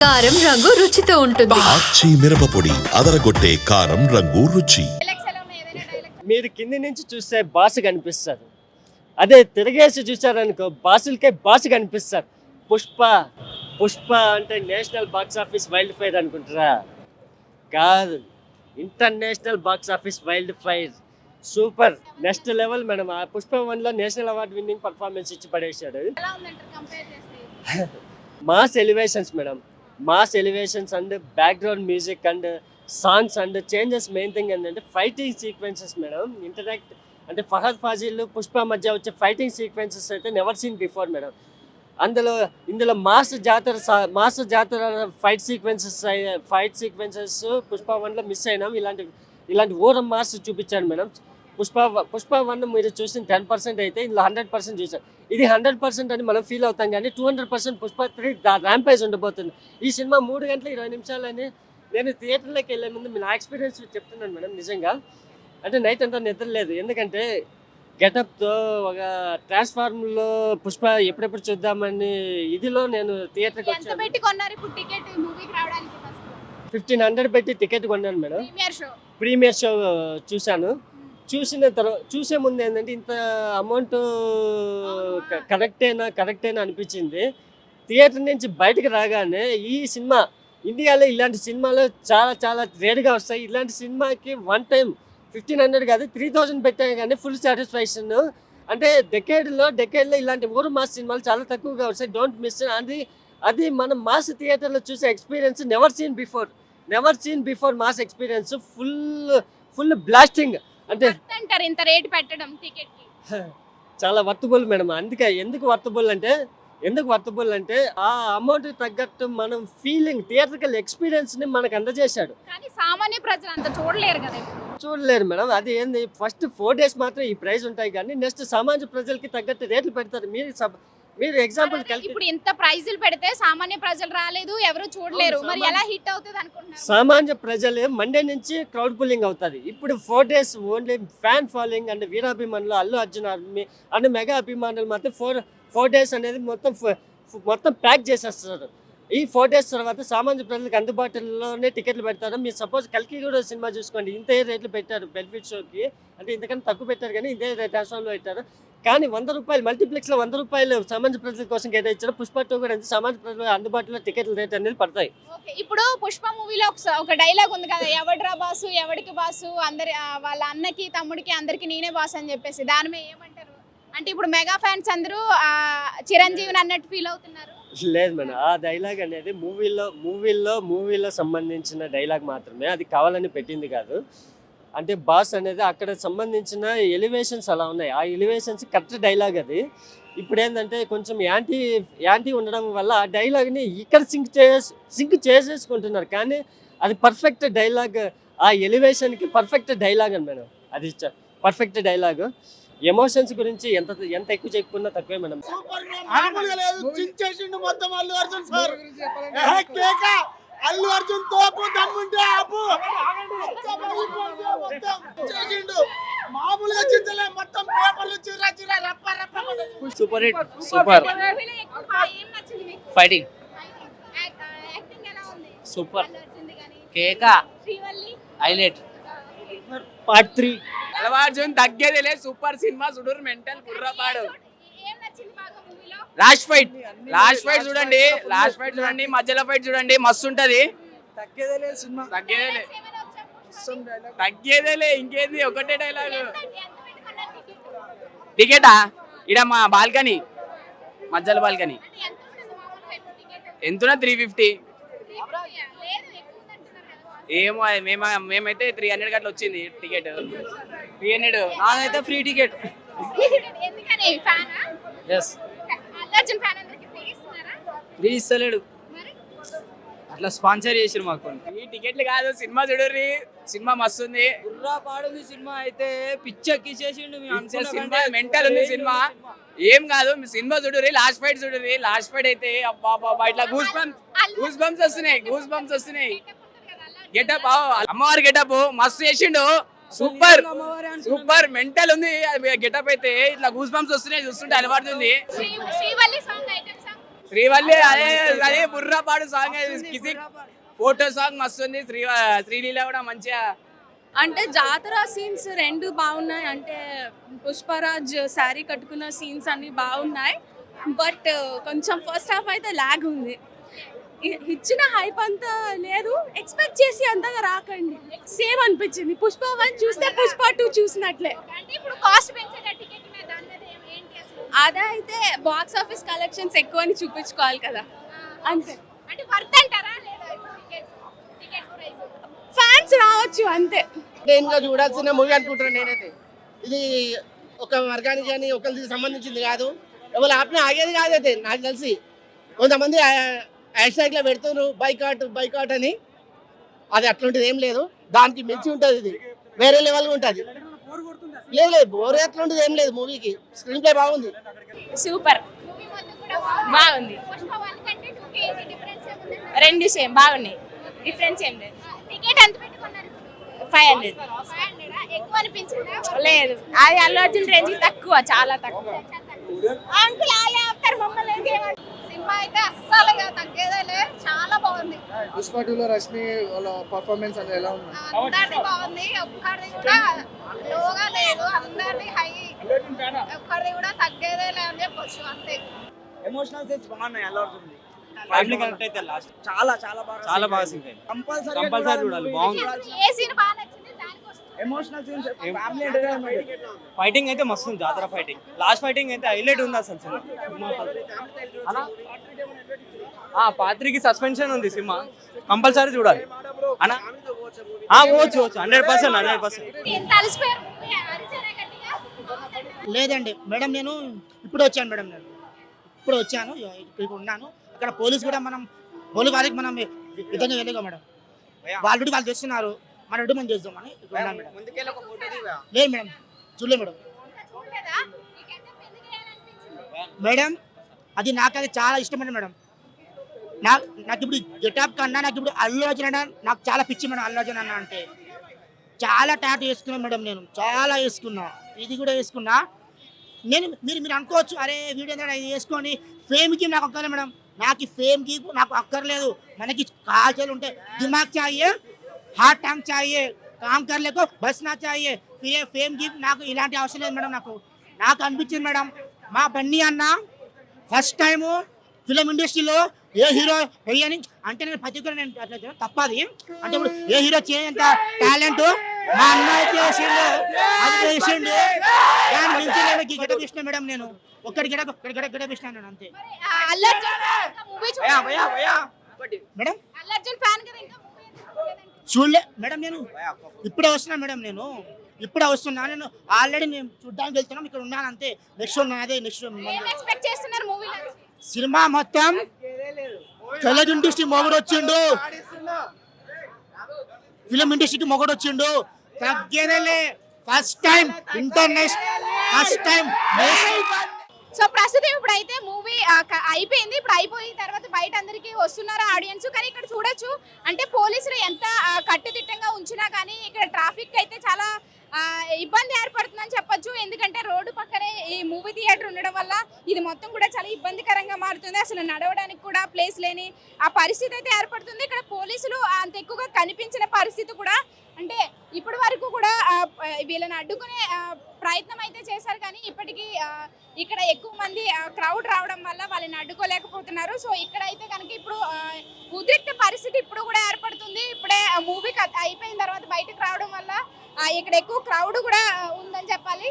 కారం రంగు రుచితో ఉంటుంది. ఆచి మిరపపొడి అదరగొట్టే కారం రంగు రుచి. మీరు కింది నుంచి చూస్తే బాస్ కనిపిస్తారు అదే తిరగేసి చూసారనుకో బాసులకే బాస్ కనిపిస్తారు పుష్ప పుష్ప అంటే national box office wild fire అనుకుంటారా? కాదు international box office wild fire. Super. Next level madam ఆ పుష్ప వన్లో నేషనల్ అవార్డు విన్నింగ్ పర్ఫార్మెన్స్ ఇచ్చి పడేశాడు. Mass elevations madam. Mass elevations and background music and songs and changes main thing ఏంటంటే fighting sequences madam. Interact అంటే ఫహద్ ఫాజిల్ పుష్ప మధ్య వచ్చే fighting sequences అయితే never seen before madam. అందులో ఇందులో మాస్ జాతర సా- మాస్ జాతర fight sequences fight sequences Pushpa వన్లో మిస్ అయినాం. ఇలాంటి ఇలాంటి ఓరం మాస్ చూపించాడు మేడం. పుష్ప పుష్ప వన్ మీరు చూసిన టెన్ పర్సెంట్ అయితే ఇందులో హండ్రెడ్ పర్సెంట్ చూసారు ఇది హండ్రెడ్ పర్సెంట్ అని మనం ఫీల్ అవుతాం కానీ two hundred percent Pushpa three rampage ఉండబోతుంది. ఈ సినిమా మూడు గంటల ఇరవై నిమిషాలని నేను థియేటర్లోకి వెళ్ళే ముందు నా ఎక్స్పీరియన్స్ చెప్తున్నాను మేడం నిజంగా. అంటే నైట్ అంతా నిద్ర లేదు. ఎందుకంటే గెటప్తో ఒక ట్రాన్స్ఫార్మ్లో పుష్ప ఎప్పుడెప్పుడు చూద్దామని ఇదిలో నేను థియేటర్కి వచ్చాను. ఫిఫ్టీన్ హండ్రెడ్ పెట్టి టికెట్ కొన్నాను madam. Premiere show premiere show చూశాను. చూసిన తర్వాత చూసే ముందు ఏంటంటే ఇంత అమౌంట్ కరెక్టేనా కరెక్టేనా అనిపించింది. థియేటర్ నుంచి బయటకు రాగానే ఈ సినిమా ఇండియాలో ఇలాంటి సినిమాలు చాలా చాలా రేర్గా వస్తాయి. ఇలాంటి సినిమాకి వన్ టైం ఫిఫ్టీన్ హండ్రెడ్ కాదు త్రీ థౌజండ్ పెట్టాను కానీ ఫుల్ సాటిస్ఫాక్షన్. అంటే డెకేడ్లో డెకేడ్లో ఇలాంటి ఊరు మాస్ సినిమాలు చాలా తక్కువగా వస్తాయి. డోంట్ మిస్ అది అది మనం మాస్ థియేటర్లో చూసే experience never seen before never seen before mass experience. Full full blasting అంటే అంటారు ఇంత రేట్ పెట్టడం టికెట్ చాలా వర్తబుల్ మేడం. అందుకే ఎందుకు వర్తబుల్ అంటే ఎందుకు వర్తబుల్ అంటే ఆ అమౌంట్ తగ్గట్టు మనం ఫీలింగ్ థియేటర్కల్ ఎక్స్పీరియన్స్ని మనకు అందజేశాడు. కానీ సామాన్య ప్రజలు అంత చూడలేరు కదా. చూడలేరు మేడం. అది ఏంది? ఫస్ట్ ఫోర్ డేస్ మాత్రం ఈ ప్రైస్ ఉంటాయి కానీ నెక్స్ట్ సమాజ ప్రజలకి తగ్గట్టు రేట్లు పెడతారు. మీరు మీరు ఎగ్జాంపుల్ ఇప్పుడు ఇంత ప్రైజులు పెడితే సామాన్య ప్రజలు రాలేదు ఎవరు చూడలేరు. మరి ఎలా హిట్ అవుతుంది అనుకుంటున్నారు? సామాన్య ప్రజలు మండే నుంచి క్రౌడ్ పుల్లింగ్ అవుతుంది ఇప్పుడు four days only fan following and వీరాభిమానులు Allu Arjun army and mega అభిమానులు మాత్రం ఫోర్ ఫోర్ డేస్ అనేది మొత్తం మొత్తం ప్యాక్ చేసేస్తారు. ఈ ఫోటోస్ తర్వాత సామాన్య ప్రజలకు అందుబాటులోనే టికెట్లు పెడతారు. మీరు సపోజ్ కల్కి కూడా సినిమా చూసుకోండి. ఇంతే రేట్లు పెట్టారు బెనిఫిట్ షోకి. అంటే ఇంతకన్నా తక్కువ పెట్టారు కానీ ఇదే రేటాషన్లో పెట్టారు. కానీ వంద రూపాయలు మల్టీప్లెక్స్లో వంద రూపాయలు సామాన్య ప్రజల కోసం కేటాయించారు. పుష్ప టూ కూడా సామాన్య ప్రజలకు అందుబాటులో టికెట్ల రేట్ అనేది పడతాయి. ఇప్పుడు పుష్ప మూవీలో ఒక ఒక డైలాగ్ ఉంది కదా. ఎవడరా బాసు ఎవడికి బాసు? అందరి వాళ్ళ అన్నకి తమ్ముడికి అందరికి నేనే బాసు అని చెప్పేసి దాని మీద ఏమంటారు? అంటే ఇప్పుడు మెగా ఫ్యాన్స్ అందరూ చిరంజీవిని అన్నట్టు ఫీల్ అవుతున్నారు. లేదు మేడం. ఆ డైలాగ్ అనేది మూవీలో మూవీలో మూవీలో సంబంధించిన డైలాగ్ మాత్రమే. అది కావాలని పెట్టింది కాదు. అంటే బాస్ అనేది అక్కడ సంబంధించిన ఎలివేషన్స్ అలా ఉన్నాయి. ఆ ఎలివేషన్స్ కరెక్ట్ డైలాగ్ అది. ఇప్పుడు ఏంటంటే కొంచెం యాంటీ యాంటీ ఉండడం వల్ల ఆ డైలాగ్ని ఇక్కడ సింక్ చేసే సింక్ చేసేసుకుంటున్నారు. కానీ అది పర్ఫెక్ట్ డైలాగ్ ఆ ఎలివేషన్కి పర్ఫెక్ట్ డైలాగ్ అని మేడం. అది పర్ఫెక్ట్ డైలాగ్. ఎమోషన్స్ గురించి ఎంత ఎంత ఎక్కువ చెప్పుకున్నా తక్కువే మేడం. మామూలుగా లేదు. చించేసిండు మొత్తం అల్లు అర్జున్ సార్. అల్లు అర్జున్ తోపు దమ్ముంటే ఆపు. మొత్తం చించేసిండు. మామూలుగా చించలే మొత్తం పేపర్లు చిరా చిరా రప్ప రప్ప. సూపర్ హిట్ సూపర్ ఫైటింగ్ యాక్- యాక్టింగ్ ఎలా ఉంది? సూపర్ కేక. Srivalli. Highlight part three Allu Arjun తగ్గేదిలే super సినిమా సుడూరు మెంటల్ కుర్రపాడు లాస్ట్ ఫైట్ లాస్ట్ ఫైట్ చూడండి లాస్ట్ ఫైట్ చూడండి మధ్యలో ఫైట్ చూడండి మస్తు ఉంటది తగ్గేదేలే సినిమా. తగ్గేదేలే? తగ్గేదేలే ఇంకేంది ఒకటే డైలాగ్ టికెట్? ఇడ మా బాల్కనీ మధ్యలో బాల్కనీ. ఎంత? ఎంతున్నా? త్రీ ఫిఫ్టీ లేదు ఎక్కువ ఉందంటున్నారు కదా ఏమో అది మేము మేమైతే త్రీ హండ్రెడ్ అట్లా వచ్చింది టికెట్ త్రీ హండ్రెడ్ నాదైతే ఫ్రీ టికెట్ ఎస్ ఫ్రీ ఇస్తలేడు. అట్లా స్పాన్సర్ చేసిరు మాకు ఈ టికెట్లు కాదు సినిమా చూడర్రి. సినిమా మస్తు ఉంది. బుర్రా పాడుంది సినిమా అయితే పిచ్చెక్కిచ్చేసిండు మేము అనుకున్న సినిమా మెంటల్ ఉంది సినిమా. ఏం కాదు మీ సినిమా చూడరి లాస్ట్ ఫైట్ చూడరి లాస్ట్ ఫైట్ అయితే అబ్బా అబ్బా ఇట్లా గూస్ బంప్స్ గూస్ బంప్స్ వస్తున్నాయి గూస్ బంప్స్ వస్తున్నాయి. గెటప్ అమ్మవారి గెటప్ మస్తు చేసిండు. సూపర్. సూపర్ మెంటల్ ఉంది. గెటప్ అయితే ఇట్లా గూస్ బంప్స్ వస్తున్నాయి చూస్తుంటే అలవాడుతుంది శ్రీ శ్రీవల్లి సాంగ్ సాంగ్ అదే అదే బుర్రపాడు సాంగ్ కిసి ఫోటో సాంగ్ మస్తు ఉంది. శ్రీ శ్రీలీల కూడా మంచిగా. అంటే జాతర సీన్స్ రెండు బాగున్నాయి. అంటే పుష్పరాజ్ శారీ కట్టుకున్న సీన్స్ అన్ని బాగున్నాయి. బట్ కొంచెం ఫస్ట్ హాఫ్ అయితే లాగ్ ఉంది. ఇచ్చిన హైప్ అంతా లేదు. ఎక్స్పెక్ట్ చేసి అంతగా రాకండి. సేమ్ అనిపించింది. పుష్ప వన్ చూస్తే పుష్ప టూ చూసినట్లే. అంటే ఇప్పుడు కాస్ట్ పెంచారు టికెట్ మీద దాని మీద ఏం- ఏంటి అసలు? అదే అయితే బాక్స్ ఆఫీస్ కలెక్షన్స్ ఎక్కువ అని చూపించుకోవాలి కదా. అంతే. అంటే వర్త్ అంటారా? లేదా ఇప్పుడు టికెట్ టికెట్ ప్రైస్ ఫ్యాన్స్ రావచ్చు అంతే. నేను చూడాల్సిన మూవీ అనుకుంటున్నాను నేనైతే. ఇది ఒక వర్గానికి కానీ ఒకరికి సంబంధించింది కాదు. ఎవరు ఆపినా ఆగేది కాదైతే నాకు తెలిసి. కొంతమంది హ్యాష్ ట్యాగ్లో పెడుతున్నారు బైకాట్ బైకాట్ అని. అది అట్లాంటిది ఏం లేదు. దానికి మించి ఉంటుంది ఇది. వేరే లెవెల్గా ఉంటుంది. లేదు లేదు బోర్ అట్లాంటిది ఏం లేదు మూవీకి స్క్రీన్ ప్లే బాగుంది. సూపర్ మూవీ మొత్తం కూడా బాగుంది. రెండు సేమ్ బాగున్నాయి. డిఫరెన్స్ ఏం లేదు. టికెట్ ఎంత ఫైవ్ హండ్రెడ్ లేదు. అది అల్లు అర్జున్ రేంజ్ తక్కువ చాలా తక్కువ. అంకుల్ ఆలే ఆపుతారు మమ్మల్ని? సినిమా అయితే అస్సలు ఇక తగ్గేదేలే చాలా బాగుంది. పుష్ప టూలో రష్మి వాళ్ళ పర్ఫార్మెన్స్ అనేది ఎలా ఉంది? అందరిది బాగుంది ఒక్కరిది కూడా లోగా లేదు అందరిది హై ఒక్కరిది కూడా తగ్గేదేలే అని చెప్పొచ్చు అంతే. ఎమోషనల్ సీన్స్ బాగున్నాయి అల్లు అర్జున్ ఫ్యామిలీ కనెక్ట్ అయితే లాస్ట్ చాలా చాలా బాగా చాలా బాగా సింక్ కంపల్సరీ కంపల్సరీ చూడాలి బాగుంది. A scene emotional scenes family entertainment fighting అయితే మస్తు ఉంది జాతర ఫైటింగ్ లాస్ట్ ఫైటింగ్ అయితే హైలైట్ ఉంది అసలు సినిమా. అలా? ఆ పాత్రికి సస్పెన్షన్ ఉంది సినిమా. కంపల్సరీ చూడాలి. పోవచ్చు పోవచ్చు. Hundred percent hundred percent? లేదండి మేడం నేను ఇప్పుడు వచ్చాను మేడం నేను. ఇప్పుడు వచ్చాను ఇక్కడ ఉన్నాను. అక్కడ పోలీస్ కూడా మనం పోలీస్ వారికి మనం విధంగా వెళ్ళగా మేడం. వాళ్ళు వాళ్ళు చేస్తున్నారు మన డ్యూటీ మనం చేద్దామని లేదు మేడం చూడలేదు మేడం? మేడం అది నాకు అది చాలా ఇష్టమైన మేడం. నాకు నాకు ఇప్పుడు గెటాప్ కన్నా నాకు ఇప్పుడు అల్లు అర్జున్ అన్న నాకు చాలా పిచ్చి మేడం అల్లు అర్జున్ అన్న అంటే. చాలా టాటూ వేసుకున్నాను మేడం నేను చాలా వేసుకున్నా. ఇది కూడా వేసుకున్నా. నేను మీరు మీరు అనుకోవచ్చు అరే వీడియో ఇది వేసుకొని ఫేమ్కి నాకు అక్కర్లేదు మేడం. నాకు ఈ ఫేమ్కి నాకు అక్కర్లేదు మనకి కాల్చలు ఉంటాయి దిమాగ్ చాయే. హార్ట్ ట్యాంక్ చాయే కామ్ కర్లేకో బస్ నా చాయే ఫే ఫేమ్కి నాకు ఇలాంటి అవసరం లేదు మేడం నాకు నాకు అనిపించింది మేడం మా బన్నీ అన్న ఫస్ట్ టైము ఫిలిం ఇండస్ట్రీలో ఏ హీరో వేయని అంటే నేను ప్రతి ఒక్కరు నేను అట్లా తప్పది అంటే ఇప్పుడు ఏ హీరో చేయనంత టాలెంట్ మా అమ్మాయి చేసిండు అది చేసిండు దాని మించి నేను గెటప్ ఇచ్చిన మేడం నేను ఒక్కడి గెటప్ ఒక్కడి గెటప్ గెటప్ ఇచ్చినాను నేను అంతే మేడం అల్లు అర్జున్ ఫ్యాన్ కదా ఇంకా? చూడలే. మేడం నేను ఇప్పుడే వస్తున్నా మేడం నేను. ఇప్పుడే వస్తున్నా. నేను ఆల్రెడీ నేను చూడ్డానికి వెళ్తున్నాం. ఇక్కడ ఉన్నాను అంతే. నెక్స్ట్ ఉన్నాను అదే నెక్స్ట్ సినిమా మొత్తం తెలుగు ఇండస్ట్రీ మొగుడు వచ్చిండు ఫిలిం ఇండస్ట్రీకి మొగుడు వచ్చిండు తగ్గేదేలే. First time international first time so ప్రస్తుతం ఇప్పుడు అయితే మూవీ అయిపోయింది. ఇప్పుడు అయిపోయిన తర్వాత బయట అందరికీ వస్తున్నారు ఆడియన్స్. కానీ ఇక్కడ చూడొచ్చు. అంటే పోలీసులు ఎంత కట్టుదిట్టంగా ఉంచినా కానీ ఇక్కడ ట్రాఫిక్ అయితే చాలా ఇబ్బంది ఏర్పడుతుందని చెప్పొచ్చు. ఎందుకంటే రోడ్డు పక్కనే ఈ మూవీ థియేటర్ ఉండడం వల్ల ఇది మొత్తం కూడా చాలా ఇబ్బందికరంగా మారుతుంది. అసలు నడవడానికి కూడా ప్లేస్ లేని ఆ పరిస్థితి అయితే ఏర్పడుతుంది. ఇక్కడ పోలీసులు అంత ఎక్కువగా కనిపించిన పరిస్థితి కూడా అంటే ఇప్పటి వరకు కూడా వీళ్ళని అడ్డుకునే ప్రయత్నం అయితే చేశారు కానీ ఇప్పటికీ ఇక్కడ ఎక్కువ మంది క్రౌడ్ రావడం వల్ల వాళ్ళని అడ్డుకోలేకపోతున్నారు. సో ఇక్కడ అయితే కనుక ఇప్పుడు ఉద్రిక్త పరిస్థితి ఇప్పుడు కూడా ఏర్పడుతుంది. ఇప్పుడే మూవీ అయిపోయిన తర్వాత బయటకు రావడం వల్ల ఇక్కడ ఎక్కువ క్రౌడ్ కూడా ఉందని చెప్పాలి.